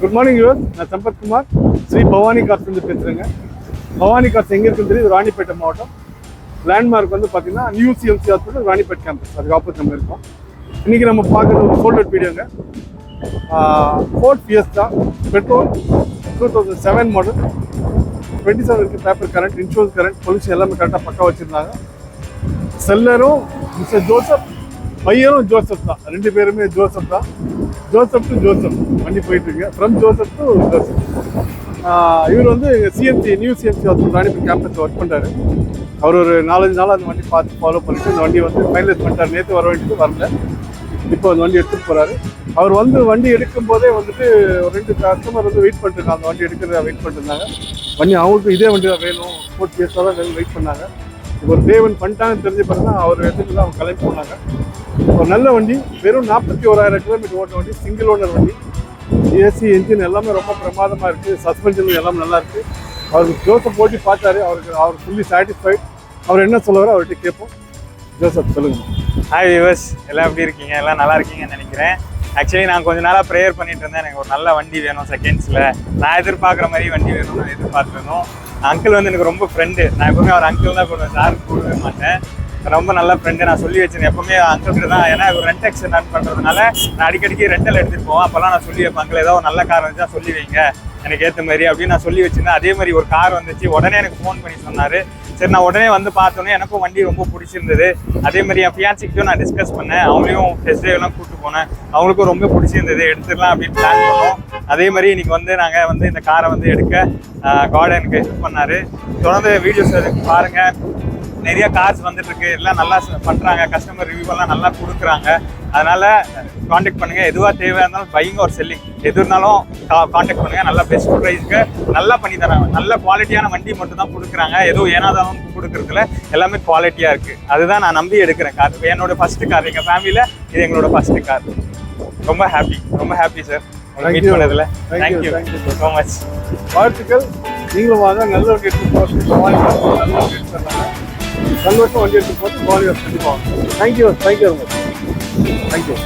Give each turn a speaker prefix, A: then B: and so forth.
A: Good morning your நான் Sampathkumar Sri Bhavani cars வந்து பேசுகிறேங்க பவானி கார்ஸ் எங்கே இருக்குன்னு தெரியுது? ராணிப்பேட்டை மாவட்டம். லேண்ட்மார்க் வந்து பார்த்தீங்கன்னா new CMC hospital Ranipet campus அதுக்கு ஆப்போசிட் நம்ம இருக்கோம். இன்றைக்கி நம்ம பார்க்குறது ஒரு folded வீடியோங்க Ford Fiesta petrol two thousand seven model twenty seven இருக்குது paper current insurance current pollution எல்லாமே கரெக்டாக பக்கம் வச்சுருந்தாங்க. செல்லரும் மிஸ்டர் ஜோசப் பையனும் ஜோசப் தான். ரெண்டு பேருமே ஜோசப் தான். ஜோசப் டு ஜோசப் வண்டி போயிட்டு இருக்கு ஃப்ரம் ஜோசப் டு ஜோசப். இவர் வந்து CMC new CMC hospital Ranipur campus work பண்ணுறாரு அவர் ஒரு நாலஞ்சு நாள் அந்த வண்டி பார்த்து ஃபாலோ பண்ணிட்டு அந்த வண்டி வந்து ஃபைனலைஸ் பண்ணிட்டார். நேற்று வர வேண்டியது வரல. இப்போ அந்த வண்டி எடுத்துகிட்டு போகிறாரு அவர் வந்து வண்டி எடுக்கும் போதே வந்துட்டு ஒரு ரெண்டு கஸ்டமர் வந்து வெயிட் பண்ணிருக்காங்க அந்த வண்டி எடுக்கிறத வெயிட் பண்ணிருந்தாங்க வண்டி அவங்களுக்கு இதே வண்டி தான் வேணும். ஸ்போர்ட்ஸ் கேஸாக தான் வேணும் வெயிட் பண்ணாங்க. இப்போ ஒரு தேவன் பண்ணிட்டாங்கன்னு தெரிஞ்ச பிறகு தான் அவர் எடுத்துட்டு தான் அவங்க கிளம்பி போனாங்க. ஒரு நல்ல வண்டி வெறும் நாற்பத்தி ஓராயிரம் கிலோமீட்டர் ஓட்ட வண்டி சிங்கிள் ஓனர் வண்டி. ஏசி என்ஜின் எல்லாமே ரொம்ப பிரமாதமாக இருக்குது சஸ்பென்ஷன் எல்லாமே நல்லா இருக்குது அவருக்கு ஜோசப் போட்டி பார்த்தாரு. அவருக்கு அவர் ஃபுல்லி சாட்டிஸ்ஃபைட் அவர் என்ன சொல்லுவாரோ அவர்கிட்ட கேட்போம். ஜோசப் சொல்லுங்கள்
B: ஹாய் விவஸ் எல்லாம் எப்படி இருக்கீங்க? எல்லாம் நல்லா இருக்கீங்கன்னு நினைக்கிறேன். ஆக்சுவலி நான் கொஞ்ச நாளாக ப்ரேயர் பண்ணிட்டு இருந்தேன். எனக்கு ஒரு நல்ல வண்டி வேணும் செகண்ட்ஸில் நான் எதிர்பார்க்குற மாதிரி வண்டி வேணும்னு எதிர்பார்த்துருந்தோம். அங்கிள் வந்து எனக்கு ரொம்ப ஃப்ரெண்டு நான் எப்பவுமே அவர் அங்கிள் தான் கொடுவேன் சார் போடவே மாட்டேன். ரொம்ப நல்ல ஃப்ரெண்டு நான் சொல்லி வச்சிருந்தேன். எப்பவுமே அங்கிள் தான். ஏன்னா ஒரு ரெண்ட் எக்ஸ் ரன் பண்ணுறதுனால நான் அடிக்கடிக்கு ரெண்டல் எடுத்துட்டு போவேன். அப்போல்லாம் நான் சொல்லி வைப்பேன். அங்கிள் ஏதோ ஒரு நல்ல கார் வந்துச்சா சொல்லி வைங்க. எனக்கு ஏற்ற மாதிரி அப்படின்னு நான் சொல்லி வச்சிருந்தேன். அதே மாதிரி ஒரு கார் வந்துச்சு. உடனே எனக்கு ஃபோன் பண்ணி சொன்னார். சரி நான் உடனே வந்து பார்த்தோன்னே எனக்கும் வண்டி ரொம்ப பிடிச்சிருந்தது. அதே மாதிரி என் ஃபியான்சிக்கிட்டும் நான் டிஸ்கஸ் பண்ணேன். அவங்களையும் டெஸ்ட் ட்ரைவ்லாம் கூப்பிட்டு போனேன். அவங்களுக்கும் ரொம்ப பிடிச்சிருந்தது. எடுத்துடலாம் அப்படின்னு பிளான் பண்ணோம். அதே மாதிரி இன்னைக்கு வந்து நாங்கள் வந்து இந்த காரை வந்து எடுக்க கார்டு எனக்கு ஹெல்ப் பண்ணார். தொடர்ந்து வீடியோஸ் பாருங்கள் நிறைய கார்ஸ் வந்துட்டு இருக்கு எல்லாம் நல்லா பண்றாங்க. கஸ்டமர் ரிவ்யூ எல்லாம் நல்லா கொடுக்குறாங்க. அதனால காண்டாக்ட் பண்ணுங்க. எதுவா தேவையா இருந்தாலும் பையிங் ஒரு செல்லிங் எது இருந்தாலும் காண்டாக்ட் பண்ணுங்க. நல்லா பெஸ்ட் ப்ரைஸ்க்கு நல்லா பண்ணி தராங்க. நல்ல குவாலிட்டியான வண்டி மட்டும் தான் கொடுக்குறாங்க. ஏதோ ஏனாதாலும் கொடுக்கறதுல எல்லாமே குவாலிட்டியா இருக்கு. அதுதான் நான் நம்பி எடுக்கிறேன் கார் என்னோட ஃபர்ஸ்ட் கார் எங்க ஃபேமிலியில இது எங்களோட ஃபர்ஸ்ட் கார் ரொம்ப ஹாப்பி ரொம்ப ஹாப்பி சார் மீட். பண்ணதுல. Thank you
A: sir.
B: So much
A: வாழ்த்துக்கள். நீங்களும் வாங்க. நல்ல எடுத்து காசு நல்ல எடுத்து தந்தாங்க சந்தோஷம் வண்டி எடுத்து போட்டு குவாலிஃபை காசு கண்டிப்பாக வாங்க. Thank you thank you very much thank you